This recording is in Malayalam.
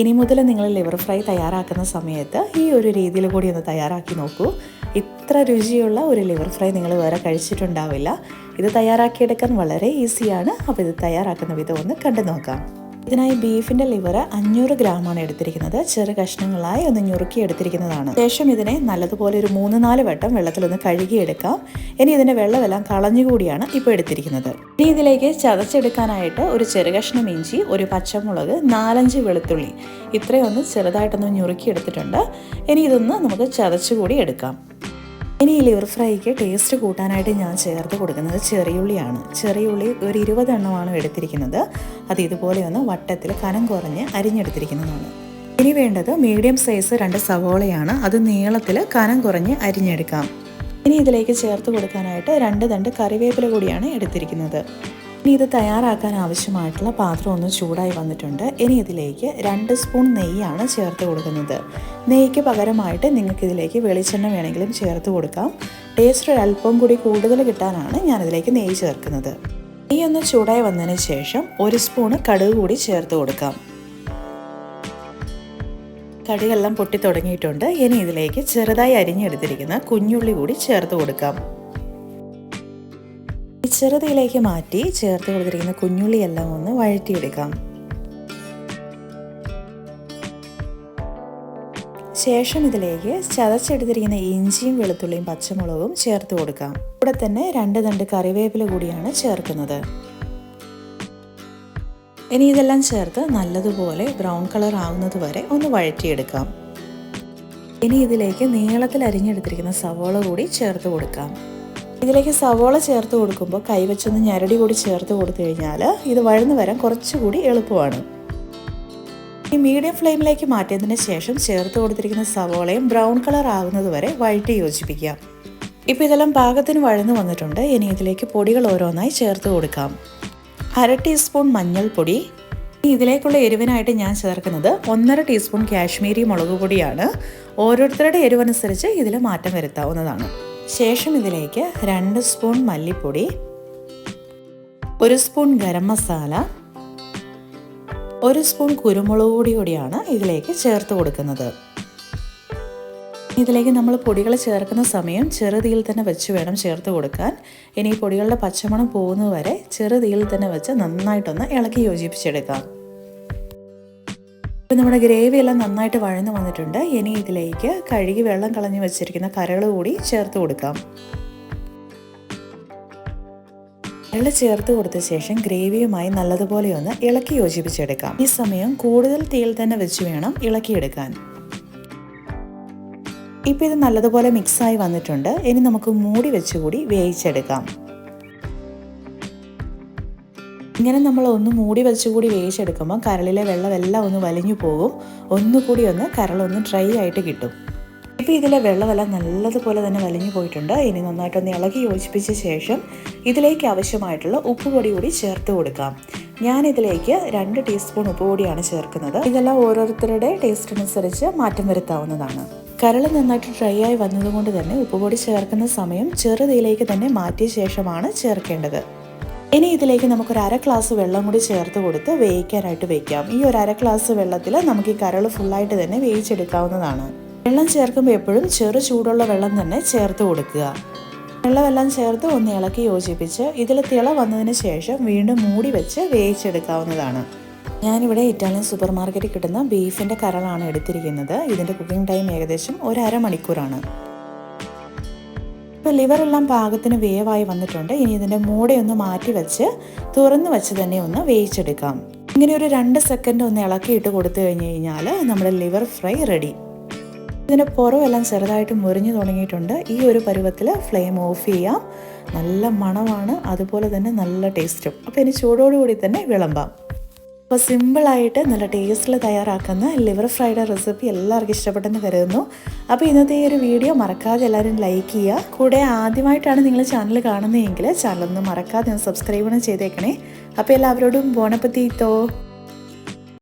ഇനി മുതൽ നിങ്ങൾ ലിവർ ഫ്രൈ തയ്യാറാക്കുന്ന സമയത്ത് ഈ ഒരു രീതിയിൽ കൂടി ഒന്ന് തയ്യാറാക്കി നോക്കൂ. ഇത്ര രുചിയുള്ള ഒരു ലിവർ ഫ്രൈ നിങ്ങൾ വേറെ കഴിച്ചിട്ടുണ്ടാവില്ല. ഇത് തയ്യാറാക്കിയെടുക്കാൻ വളരെ ഈസിയാണ് അപ്പോൾ ഇത് തയ്യാറാക്കുന്ന വിധം ഒന്ന് കണ്ടു നോക്കാം. ഇതിനായി ബീഫിന്റെ ലിവർ അഞ്ഞൂറ് ആണ് എടുത്തിരിക്കുന്നത്. ചെറു കഷ്ണങ്ങളായി ഒന്ന് ഞുറുക്കി എടുത്തിരിക്കുന്നതാണ്. ശേഷം ഇതിനെ നല്ലതുപോലെ ഒരു മൂന്ന് നാല് വട്ടം വെള്ളത്തിൽ വെള്ളത്തിലൊന്ന് കഴുകിയെടുക്കാം. ഇനി ഇതിന്റെ വെള്ളമെല്ലാം കളഞ്ഞുകൂടിയാണ് ഇപ്പോൾ എടുത്തിരിക്കുന്നത്. ഇനി ഇതിലേക്ക് ചതച്ചെടുക്കാനായിട്ട് ഒരു ചെറു കഷ്ണം ഇഞ്ചി ഒരു പച്ചമുളക് നാലഞ്ച് വെളുത്തുള്ളി. ഇത്രയൊന്ന് ചെറുതായിട്ടൊന്ന് ഞുറുക്കി എടുത്തിട്ടുണ്ട്. ഇനി ഇതൊന്ന് നമുക്ക് ചതച്ചുകൂടി എടുക്കാം. ഇനി ഈ ലിവർ ഫ്രൈക്ക് ടേസ്റ്റ് കൂട്ടാനായിട്ട് ഞാൻ ചേർത്ത് കൊടുക്കുന്നത് ചെറിയുള്ളിയാണ്. ചെറിയുള്ളി ഒരു ഇരുപതെണ്ണമാണ് എടുത്തിരിക്കുന്നത്. അത് ഇതുപോലെ ഒന്ന് വട്ടത്തിൽ കനം കുറഞ്ഞ് അരിഞ്ഞെടുത്തിരിക്കുന്നതാണ്. ഇനി വേണ്ടത് മീഡിയം സൈസ് രണ്ട് സവോളയാണ്. അത് നീളത്തിൽ കനം കുറഞ്ഞ് അരിഞ്ഞെടുക്കാം. ഇനി ഇതിലേക്ക് ചേർത്ത് കൊടുക്കാനായിട്ട് രണ്ട് തണ്ട് കറിവേപ്പില കൂടിയാണ് എടുത്തിരിക്കുന്നത്. ഇനി ഇത് തയ്യാറാക്കാൻ ആവശ്യമായിട്ടുള്ള പാത്രം ഒന്ന് ചൂടായി വന്നിട്ടുണ്ട്. ഇനി ഇതിലേക്ക് രണ്ട് സ്പൂൺ നെയ്യാണ് ചേർത്ത് കൊടുക്കുന്നത്. നെയ്ക്ക് പകരമായിട്ട് നിങ്ങൾക്ക് ഇതിലേക്ക് വെളിച്ചെണ്ണ വേണമെങ്കിലും ചേർത്ത് കൊടുക്കാം. ടേസ്റ്റ് അല്പം കൂടി കൂടുതൽ കിട്ടാനാണ് ഞാനിതിലേക്ക് നെയ്യ് ചേർക്കുന്നത്. നെയ്യ് ഒന്ന് ചൂടായി വന്നതിന് ശേഷം ഒരു സ്പൂണ് കടുക് കൂടി ചേർത്ത് കൊടുക്കാം. കടുകെല്ലാം പൊട്ടി തുടങ്ങിയിട്ടുണ്ട്. ഇനി ഇതിലേക്ക് ചെറുതായി അരിഞ്ഞെടുത്തിരിക്കുന്ന കുഞ്ഞുള്ളി കൂടി ചേർത്ത് കൊടുക്കാം. ചെറുതിയിലേക്ക് മാറ്റി ചേർത്ത് കൊടുത്തിരിക്കുന്ന കുഞ്ഞുള്ളിയെല്ലാം ഒന്ന് വഴറ്റിയെടുക്കാം. ശേഷം ഇതിലേക്ക് ചതച്ചെടുത്തിരിക്കുന്ന ഇഞ്ചിയും വെളുത്തുള്ളിയും പച്ചമുളകും ചേർത്ത് കൊടുക്കാം. ഇവിടെ തന്നെ രണ്ട് തണ്ട് കറിവേപ്പില കൂടിയാണ് ചേർക്കുന്നത്. ഇനി ഇതെല്ലാം ചേർത്ത് നല്ലതുപോലെ ബ്രൗൺ കളർ ആവുന്നത് വരെ ഒന്ന് വഴറ്റിയെടുക്കാം. ഇനി ഇതിലേക്ക് നീളത്തിൽ അരിഞ്ഞെടുത്തിരിക്കുന്ന സവോള കൂടി ചേർത്ത് കൊടുക്കാം. ഇതിലേക്ക് സവോള ചേർത്ത് കൊടുക്കുമ്പോൾ കൈവച്ചൊന്ന് ഞരടി കൂടി ചേർത്ത് കൊടുത്തു കഴിഞ്ഞാൽ ഇത് വഴന്നു വരാൻ കുറച്ചുകൂടി എളുപ്പമാണ്. ഈ മീഡിയം ഫ്ലെയിമിലേക്ക് മാറ്റിയതിന് ശേഷം ചേർത്ത് കൊടുത്തിരിക്കുന്ന സവോളയും ബ്രൗൺ കളർ ആകുന്നത് വരെ വഴറ്റി യോജിപ്പിക്കാം ഇപ്പോൾ ഇതെല്ലാം പാകത്തിന് വഴന്നു വന്നിട്ടുണ്ട്. ഇനി ഇതിലേക്ക് പൊടികൾ ഓരോന്നായി ചേർത്ത് കൊടുക്കാം. അര ടീസ്പൂൺ മഞ്ഞൾപ്പൊടി. ഇതിലേക്കുള്ള എരിവിനായിട്ട് ഞാൻ ചേർക്കുന്നത് ഒന്നര ടീസ്പൂൺ കാശ്മീരി മുളക് പൊടിയാണ്. ഓരോരുത്തരുടെ എരിവനുസരിച്ച് ഇതിൽ മാറ്റം വരുത്താവുന്നതാണ്. ശേഷം ഇതിലേക്ക് രണ്ട് സ്പൂൺ മല്ലിപ്പൊടി ഒരു സ്പൂൺ ഗരം മസാല ഒരു സ്പൂൺ കുരുമുളക് പൊടി കൂടിയാണ് ഇതിലേക്ക് ചേർത്ത് കൊടുക്കുന്നത്. ഇതിലേക്ക് നമ്മൾ പൊടികൾ ചേർക്കുന്ന സമയം ചെറുതീയിൽ തന്നെ വെച്ച് വേണം ചേർത്ത് കൊടുക്കാൻ. ഇനി പൊടികളുടെ പച്ചമണം പോകുന്നതുവരെ ചെറുതീയിൽ തന്നെ വെച്ച് നന്നായിട്ടൊന്ന് ഇളക്കി യോജിപ്പിച്ചെടുക്കാം. ഇപ്പം നമ്മുടെ ഗ്രേവി എല്ലാം നന്നായിട്ട് വഴന്നു വന്നിട്ടുണ്ട്. ഇനി ഇതിലേക്ക് കഴുകി വെള്ളം കളഞ്ഞു വെച്ചിരിക്കുന്ന കരൾ കൂടി ചേർത്ത് കൊടുക്കാം. കരൾ ചേർത്ത് കൊടുത്ത ശേഷം ഗ്രേവിയുമായി നല്ലതുപോലെ ഒന്ന് ഇളക്കി യോജിപ്പിച്ചെടുക്കാം. ഈ സമയം കൂടുതൽ തീയിൽ തന്നെ വെച്ച് വേണം ഇളക്കിയെടുക്കാൻ. ഇപ്പം ഇത് നല്ലതുപോലെ മിക്സായി വന്നിട്ടുണ്ട്. ഇനി നമുക്ക് മൂടി വെച്ചുകൂടി വേവിച്ചെടുക്കാം. ഇങ്ങനെ നമ്മൾ ഒന്ന് മൂടി വെച്ചുകൂടി വേവിച്ചെടുക്കുമ്പോൾ കരളിലെ വെള്ളമെല്ലാം ഒന്ന് വലിഞ്ഞു പോകും. ഒന്നുകൂടി ഒന്ന് കരളൊന്ന് ഡ്രൈ ആയിട്ട് കിട്ടും. ഇപ്പോൾ ഇതിലെ വെള്ളമെല്ലാം നല്ലതുപോലെ തന്നെ വലിഞ്ഞു പോയിട്ടുണ്ട്. ഇനി നന്നായിട്ടൊന്ന് ഇളകി യോജിപ്പിച്ച ശേഷം ഇതിലേക്ക് ആവശ്യമായിട്ടുള്ള ഉപ്പുപൊടി കൂടി ചേർത്ത് കൊടുക്കാം. ഞാൻ ഇതിലേക്ക് രണ്ട് ടീസ്പൂൺ ഉപ്പുപൊടിയാണ് ചേർക്കുന്നത്. ഇതെല്ലാം ഓരോരുത്തരുടെ ടേസ്റ്റ് അനുസരിച്ച് മാറ്റം വരുത്താവുന്നതാണ്. കരൾ നന്നായിട്ട് ഡ്രൈ ആയി വന്നതുകൊണ്ട് തന്നെ ഉപ്പുപൊടി ചേർക്കുന്ന സമയം ചെറുതീയിലേക്ക് തന്നെ മാറ്റിയ ശേഷമാണ് ചേർക്കേണ്ടത്. ഇനി ഇതിലേക്ക് നമുക്കൊരു അര ഗ്ലാസ് വെള്ളം കൂടി ചേർത്ത് കൊടുത്ത് വേവിക്കാനായിട്ട് വെക്കാം. ഈ ഒരു അര ഗ്ലാസ് വെള്ളത്തിൽ നമുക്ക് ഈ കരൾ ഫുള്ളായിട്ട് തന്നെ വേവിച്ചെടുക്കാവുന്നതാണ്. വെള്ളം ചേർക്കുമ്പോൾ എപ്പോഴും ചെറു ചൂടുള്ള വെള്ളം തന്നെ ചേർത്ത് കൊടുക്കുക. വെള്ളമെല്ലാം ചേർത്ത് ഒന്ന് ഇളക്കി യോജിപ്പിച്ച് ഇതിൽ തിള വന്നതിന് ശേഷം വീണ്ടും മൂടി വെച്ച് വേവിച്ചെടുക്കാവുന്നതാണ്. ഞാനിവിടെ ഇറ്റാലിയൻ സൂപ്പർ മാർക്കറ്റിൽ കിട്ടുന്ന ബീഫിന്റെ കരളാണ് എടുത്തിരിക്കുന്നത്. ഇതിന്റെ കുക്കിംഗ് ടൈം ഏകദേശം ഒരു അരമണിക്കൂറാണ് ഇപ്പോൾ ലിവറെല്ലാം പാകത്തിന് വേവായി വന്നിട്ടുണ്ട്. ഇനി ഇതിന്റെ ഒന്ന് മാറ്റി വെച്ച് തുറന്ന് വെച്ച് തന്നെ ഒന്ന് വേവിച്ചെടുക്കാം. ഇങ്ങനെ ഒരു രണ്ട് സെക്കൻഡ് ഒന്ന് ഇളക്കിയിട്ട് കൊടുത്തു കഴിഞ്ഞ് കഴിഞ്ഞാൽ നമ്മുടെ ലിവർ ഫ്രൈ റെഡി ഇതിന്റെ പുറമെല്ലാം ചെറുതായിട്ട് മുറിഞ്ഞു തുടങ്ങിയിട്ടുണ്ട്. ഈ ഒരു പരുവത്തിൽ ഫ്ലെയിം ഓഫ് ചെയ്യാം. നല്ല മണമാണ്. അതുപോലെ തന്നെ നല്ല ടേസ്റ്റും അപ്പോൾ ഇനി ചൂടോടുകൂടി തന്നെ വിളമ്പാം. അപ്പോൾ സിമ്പിളായിട്ട് നല്ല ടേസ്റ്റിൽ തയ്യാറാക്കുന്ന ലിവർ ഫ്രൈഡ് റെസിപ്പി എല്ലാവർക്കും ഇഷ്ടപ്പെട്ടെന്ന് കരുതുന്നു. അപ്പോൾ ഇന്നത്തെ ഈ ഒരു വീഡിയോ മറക്കാതെ എല്ലാവരും ലൈക്ക് ചെയ്യുക. കൂടെ ആദ്യമായിട്ടാണ് നിങ്ങൾ ചാനൽ കാണുന്നതെങ്കിൽ ചാനലൊന്ന് മറക്കാതെ ഒന്ന് സബ്സ്ക്രൈബ് ചെയ്തേക്കണേ. അപ്പോൾ എല്ലാവരോടും ബോണപ്പത്തീത്തോ.